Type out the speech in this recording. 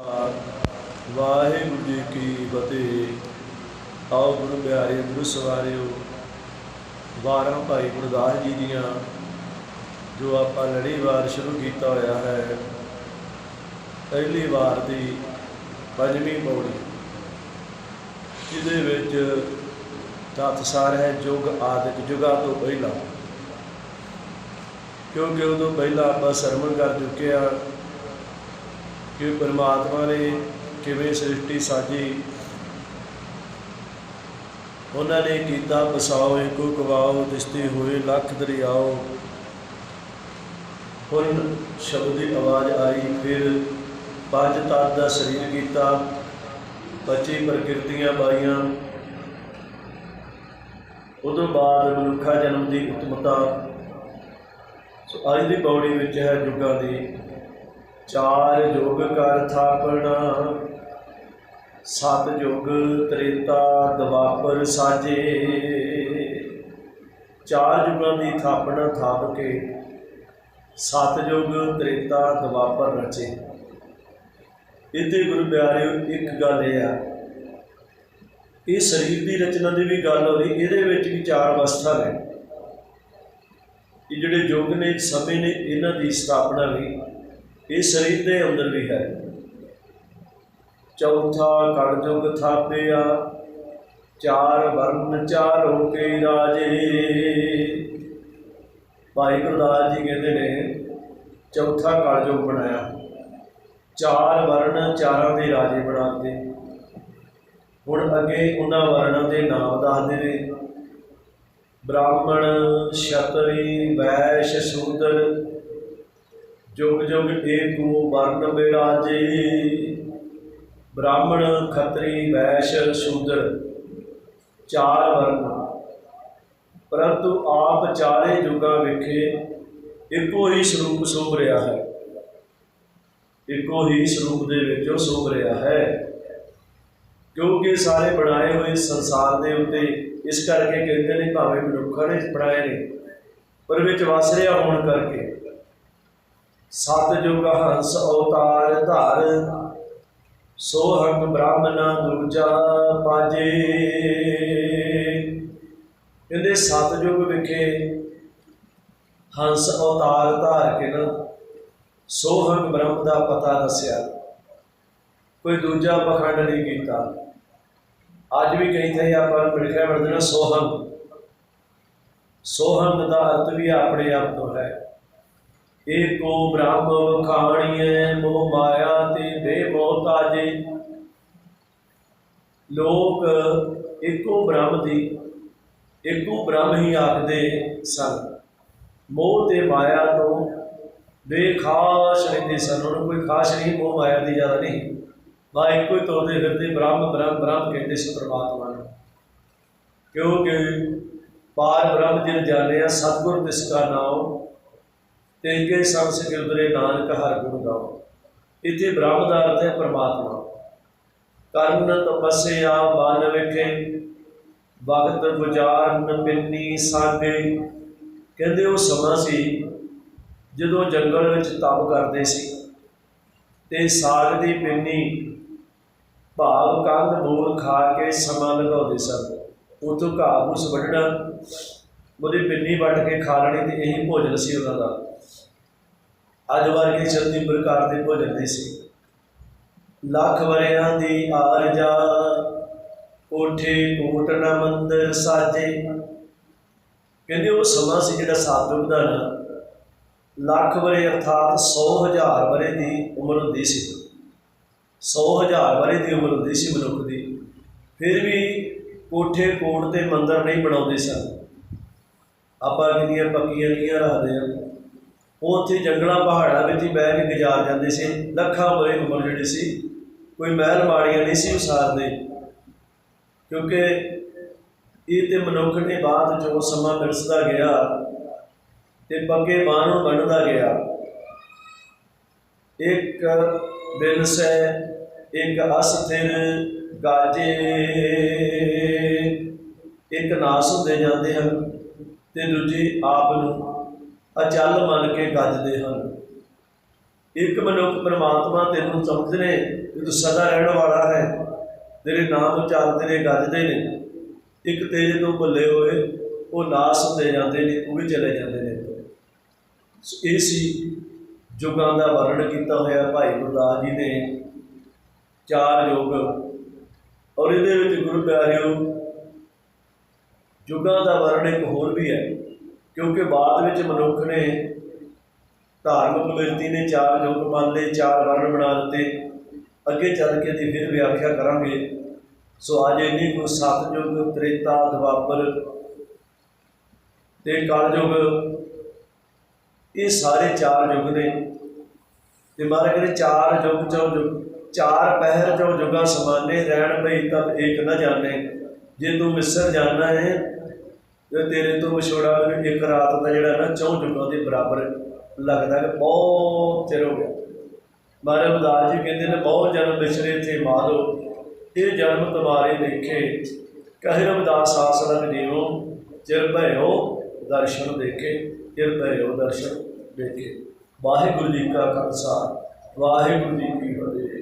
ਵਾਹਿਗੁਰੂ ਜੀ ਕੀ ਫਤਿਹ। ਆਓ ਗੁਰੂ ਪਿਆਰੇ ਗੁਰੂ ਸਵਾਰਿਓ, ਵਾਰਾਂ ਭਾਈ ਗੁਰਦਾਸ ਜੀ ਦੀਆਂ, ਜੋ ਆਪਾਂ ਲੜੀਵਾਰ ਸ਼ੁਰੂ ਕੀਤਾ ਹੋਇਆ ਹੈ, ਪਹਿਲੀ ਵਾਰ ਦੀ ਪੰਜਵੀਂ ਪੌੜੀ। ਜਿਹਦੇ ਵਿੱਚ ਤਤ ਸਾਰ ਹੈ ਯੁਗ ਆਦਿਕ ਜੁਗਾ ਤੋਂ ਪਹਿਲਾਂ। ਕਿਉਂਕਿ ਉਦੋਂ ਪਹਿਲਾਂ ਆਪਾਂ ਸਰਵਣ ਕਰ ਚੁੱਕੇ ਆ ਕਿ ਪਰਮਾਤਮਾ ਨੇ ਕਿਵੇਂ ਸ੍ਰਿਸ਼ਟੀ ਸਾਜੀ। ਉਹਨਾਂ ਨੇ ਕੀਤਾ, ਬਸਾਓ ਏਕੋ ਕਵਾਓ ਦਿਸਤੇ ਹੋਏ ਲੱਖ ਦਰਿਆਓ। ਹੁਣ ਸ਼ਬਦ ਦੀ ਆਵਾਜ਼ ਆਈ, ਫਿਰ ਪੰਜ ਤਤ ਦਾ ਸਰੀਰ ਕੀਤਾ 25 ਪ੍ਰਕਿਰਤੀਆਂ ਪਾਈਆਂ ਉਦੋਂ ਬਾਅਦ ਮਨੁੱਖਾ ਜਨਮ ਦੀ ਉਤਮਤਾ, ਸੋ ਅੱਜ ਦੀ ਪੌੜੀ ਵਿੱਚ ਹੈ ਯੁੱਗਾਂ ਦੀ। ਚਾਰ ਯੁਗ ਕਰ ਥਾਪਣਾ, ਸਤ ਯੁਗ ਤ੍ਰੇਤਾ ਦਵਾਪਰ ਸਾਜੇ। ਚਾਰ ਯੁਗਾਂ ਦੀ ਥਾਪਣਾ ਥਾਪ ਕੇ ਸਤ ਯੁਗ ਤ੍ਰੇਤਾ ਦਵਾਪਰ ਰਚੇ। ਇਹਦੇ ਗੁਰੂ ਪਿਆਰਿਓ, ਇੱਕ ਗੱਲ ਇਹ ਆ। ਇਹ ਸਰੀਰ ਦੀ ਰਚਨਾ ਦੀ ਵੀ ਗੱਲ ਹੋ ਰਹੀ, ਇਹਦੇ ਵਿੱਚ ਵੀ ਚਾਰ ਅਵਸਥਾ ਨੇ। ਇਹ ਜਿਹੜੇ ਯੁੱਗ ਨੇ, ਸਮੇਂ ਨੇ, ਇਹਨਾਂ ਦੀ ਸਥਾਪਨਾ ਵੀ ਇਹ ਸਰੀਰ ਦੇ ਅੰਦਰ ਵੀ ਹੈ। ਚੌਥਾ ਕਲਯੁਗ ਥਾਪਿਆ, ਚਾਰ ਵਰਨ ਚਾਰ ਹੋ ਕੇ ਰਾਜੇ। ਭਾਈ ਗੁਰਦਾਸ ਜੀ ਕਹਿੰਦੇ ਨੇ, ਚੌਥਾ ਕਲਯੁਗ ਬਣਾਇਆ। ਚਾਰ ਵਰਨ ਚਾਰਾਂ ਦੇ ਰਾਜੇ ਬਣਾਉਂਦੇ ਹੁਣ ਅੱਗੇ ਉਹਨਾਂ ਵਰਣਾਂ ਦੇ ਨਾਮ ਦੱਸਦੇ ਨੇ। ਬ੍ਰਾਹਮਣ, ਛਤਰੀ, ਵੈਸ਼ ਸ਼ੂਦਰ ਜੁਗ ਜੁਗ ਏਕੋ ਵਰਨ ਬਿਰਾਜੇ। ਬ੍ਰਾਹਮਣ ਖੱਤਰੀ ਵੈਸ਼ ਸ਼ੂਦਰ, ਚਾਰ ਵਰਨ ਪਰੰਤੂ ਆਪ ਚਾਰੇ ਯੁਗਾਂ ਵਿਖੇ ਇੱਕੋ ਹੀ ਸਰੂਪ ਸੋਭ ਰਿਹਾ ਹੈ। ਇੱਕੋ ਹੀ ਸਰੂਪ ਦੇ ਵਿੱਚ ਉਹ ਸੋਭ ਰਿਹਾ ਹੈ। ਕਿਉਂਕਿ ਸਾਰੇ ਬਣਾਏ ਹੋਏ ਸੰਸਾਰ ਦੇ ਉੱਤੇ ਇਸ ਕਰਕੇ ਕਹਿੰਦੇ ਨੇ ਭਾਵੇਂ ਮਨੁੱਖਾਂ ਨੇ ਬਣਾਏ ਨੇ, ਪਰ ਵਿੱਚ ਵਸ ਰਿਹਾ ਹੋਣ ਕਰਕੇ। ਸਤ ਹੰਸ ਅਵਤਾਰ ਧਾਰ ਸੋ ਹੰਗ ਬ੍ਰਾਹਮਣਾ ਦੂਜਾ ਪਾਜੇ। ਇਹਦੇ ਸਤ ਵਿਖੇ ਹੰਸ ਅਵਤਾਰ ਧਾਰ ਕੇ ਨਾ ਸੋ ਬ੍ਰਹਮ ਦਾ ਪਤਾ ਦੱਸਿਆ। ਕੋਈ ਦੂਜਾ ਪਖੰਡ ਨਹੀਂ ਕੀਤਾ। ਅੱਜ ਵੀ ਕਈ ਥਾਂ ਆਪਾਂ ਨੂੰ ਮਿਲ ਗਿਆ ਵਰਤਣਾ ਸੋਹੰ ਸੋਹੰ ਦਾ ਅਰਥ ਵੀ ਆਪਣੇ ਆਪ ਤੋਂ ਹੈ। ਏਕੋ ਬ੍ਰਹਮ ਖਾਣੀਏ ਮੋਹ ਮਾਇਆ ਤੇ ਬੇਮੋਹਤਾਜੇ ਲੋਕ ਏਕੋ ਬ੍ਰਹਮ ਦੀ, ਏਕੋ ਬ੍ਰਹਮ ਹੀ ਆਖਦੇ ਸਨ। ਮੋਹ ਤੇ ਮਾਇਆ ਤੋਂ ਬੇਖਾਸ ਰਹਿੰਦੇ ਸਨ। ਉਹਨਾਂ ਕੋਈ ਖਾਸ ਨਹੀਂ, ਮੋਹ ਮਾਇਆ ਦੀ ਜ਼ਿਆਦਾ ਨਹੀਂ। ਬਾ ਇੱਕੋ ਹੀ ਤੁਰਦੇ ਫਿਰਦੇ ਬ੍ਰਹਮ ਬ੍ਰਹਮ ਬ੍ਰਹਮ ਕਹਿੰਦੇ ਸੀ ਪ੍ਰਮਾਤਮਾ ਨੂੰ। ਕਿਉਂਕਿ ਪਾਰ ਬ੍ਰਹਮ ਜਿਨ ਜਾਣਿਆ, ਸਤਿਗੁਰ ਤਿਸ ਕਾ ਨਾਮ ਤੇ ਕੇ ਸੰਸ ਉਦਰੇ ਨਾਨਕ ਹਰ ਗੁਣ ਗਾਓ, ਇੱਥੇ ਬ੍ਰਹਮ ਦਾ ਅਰਥ ਹੈ ਪਰਮਾਤਮਾ ਕਰਨ ਤਪੱਸਿਆ ਬਨ ਵਿਖੇ, ਵਕਤ ਗੁਜ਼ਾਰਨ ਪਿੰਨੀ ਸਾਗੇ। ਕਹਿੰਦੇ ਉਹ ਸਮਾਂ ਸੀ ਜਦੋਂ ਜੰਗਲ ਵਿੱਚ ਤਪ ਕਰਦੇ ਸੀ ਤੇ ਸਾਗ ਦੀ ਪਿੰਨੀ ਭਾਵ ਕੰਧ ਮੂਲ ਖਾ ਕੇ ਸਮਾਂ ਲਗਾਉਂਦੇ ਸਨ। ਉਤੋਂ ਘਾਹ ਫੂਸ ਵੱਢਣਾ, ਉਹਦੀ ਪਿੰਨੀ ਵੱਢ ਕੇ ਖਾ ਲੈਣੀ ਤੇ ਇਹੀ ਭੋਜਨ ਸੀ ਉਹਨਾਂ ਦਾ। ਅੱਜ ਵਰਗੇ ਚੰਦੀ ਪ੍ਰਕਾਰ ਦੇ ਭੋਜਨ ਦੇ ਸੀ। ਲੱਖ ਵਰਿਆਂ ਦੀ ਆਰਜਾ ਕੋਠੇ ਕੋਟ ਨਾ ਮੰਦਰ, ਸਾਜੇ। ਕਹਿੰਦੇ ਉਹ ਸਮਾਂ ਸੀ ਜਿਹੜਾ ਸਾਧੂ ਦਾ ਨਾ। ਲੱਖ ਵਰੇ ਅਰਥਾਤ 100 ਹਜ਼ਾਰ ਵਰੇ ਦੀ ਉਮਰ ਹੁੰਦੀ ਸੀ। 100 ਹਜ਼ਾਰ ਵਰੇ ਦੀ ਉਮਰ ਹੁੰਦੀ ਸੀ ਮਨੁੱਖ ਦੀ। ਫਿਰ ਵੀ ਕੋਠੇ, ਕੋਟ ਤੇ ਮੰਦਰ ਨਹੀਂ ਬਣਾਉਂਦੇ ਸਨ। ਆਪਾਂ ਕਿੰਨੀਆਂ ਪੱਕੀਆਂ ਨੀਆਂ ਰੱਖਦੇ ਆ ਉਹ ਉੱਥੇ ਜੰਗਲਾਂ, ਪਹਾੜਾਂ ਵਿੱਚ ਹੀ ਬਹਿ ਕੇ ਗੁਜ਼ਾਰ ਜਾਂਦੇ ਸੀ। ਲੱਖਾਂ ਵਰੇ ਉਮਰ ਜਿਹੜੀ ਸੀ, ਕੋਈ ਮਹਿਲ ਮਾੜੀਆਂ ਨਹੀਂ ਸੀ ਉਸਾਰਦੇ। ਕਿਉਂਕਿ ਇਹ ਤੇ ਮਨੁੱਖ ਨੇ ਬਾਅਦ ਜੋ ਸਮਾਂ ਬਿਰਸਦਾ ਗਿਆ ਤੇ ਪੱਕੇ ਬਾਂਹ ਨੂੰ ਬਣਦਾ ਗਿਆ। ਇੱਕ ਦਿਨ ਸੇ ਇੱਕ ਅਸਥਿਰ ਗਾਜੇ। ਇੱਕ ਨਾਸ ਹੁੰਦੇ ਜਾਂਦੇ ਹਨ ਤੇ ਦੂਜੀ ਆਪ ਨੂੰ ਅਚਲ ਮੰਨ ਕੇ ਗੱਜਦੇ ਹਨ। ਇੱਕ ਮਨੁੱਖ ਪਰਮਾਤਮਾ ਤੈਨੂੰ ਸਮਝਦੇ ਨੇ ਕਿ ਤੂੰ ਸਦਾ ਰਹਿਣ ਵਾਲਾ ਹੈ। ਤੇਰੇ ਨਾਮ ਉਚਾਰਦੇ ਨੇ ਗੱਜਦੇ ਨੇ। ਇੱਕ ਤੇਰੇ ਤੋਂ ਭੁੱਲੇ ਹੋਏ, ਉਹ ਨਾਸ ਹੁੰਦੇ ਜਾਂਦੇ ਨੇ, ਉਹ ਵੀ ਚਲੇ ਜਾਂਦੇ ਨੇ। ਸੋ ਇਹ ਸੀ ਯੁਗਾਂ ਦਾ ਵਰਣਨ ਕੀਤਾ ਹੋਇਆ ਭਾਈ ਗੁਰਦਾਸ ਜੀ ਨੇ। ਚਾਰ ਯੁੱਗ। ਔਰ ਇਹਦੇ ਵਿੱਚ ਗੁਰੂ ਪਿਆਰਿਓ, ਯੁਗਾਂ ਦਾ ਵਰਣਨ ਇੱਕ ਹੋਰ ਵੀ ਹੈ। ਕਿਉਂਕਿ ਬਾਅਦ ਵਿੱਚ ਮਨੁੱਖ ਨੇ ਧਾਰਮਿਕ ਵਿਅਕਤੀ ਨੇ ਚਾਰ ਯੁੱਗ ਮੰਨ ਚਾਰ ਵਰਣ ਬਣਾ ਦਿੱਤੇ। ਅੱਗੇ ਚੱਲ ਕੇ ਦੀ ਫਿਰ ਵਿਆਖਿਆ ਕਰਾਂਗੇ। ਸੋ ਅੱਜ ਇੰਨੀ ਕੁ ਸਤਯੁਗ, ਤ੍ਰੇਤਾ ਦਵਾਪਰ ਤੇ ਕਲਯੁਗ, ਇਹ ਸਾਰੇ ਚਾਰ ਯੁੱਗ ਨੇ। ਤੇ ਮਹਾਰਾਜ ਕਹਿੰਦੇ ਚਾਰ ਯੁੱਗ ਚੋਂ ਯੁੱਗ ਚਾਰ ਪਹਿਰ ਚੋਂ ਯੁੱਗਾ ਸਮਾਨੇ ਰਹਿਣ ਪਈ ਤਬ ਇੱਕ ਨਾ ਜਾਣੇ। ਜੇ ਤੂੰ ਮਿਸਰ ਜਾਣਾ ਹੈ ਤੇ ਤੇਰੇ ਤੋਂ ਵਿਛੋੜਾ ਮੈਨੂੰ ਇੱਕ ਰਾਤ ਦਾ ਜਿਹੜਾ ਨਾ ਚੌਂ ਯੁੱਗਾਂ ਦੇ ਬਰਾਬਰ ਲੱਗਦਾ ਕਿ ਬਹੁਤ ਚਿਰ ਹੋ ਗਿਆ। ਮਹਾਰਾਜ ਉਦਾਸ ਜੀ ਕਹਿੰਦੇ ਨੇ, ਬਹੁਤ ਜਨਮ ਵਿਛੜੇ ਥੇ ਮਾਧੋ ਇਹ ਜਨਮ ਤੁਮਾਰੇ ਦੇਖੇ। ਕਹੇ ਰਵਿਦਾਸ ਆਸ ਲਗ ਜੀਵੋ ਚਿਰ ਭਇਓ ਦਰਸ਼ਨ ਦੇਖੇ, ਚਿਰ ਭਇਓ ਦਰਸ਼ਨ ਦੇਖੇ। ਵਾਹਿਗੁਰੂ ਜੀ ਕਾ ਖਾਲਸਾ, ਵਾਹਿਗੁਰੂ ਜੀ ਕੀ ਫਤਿਹ।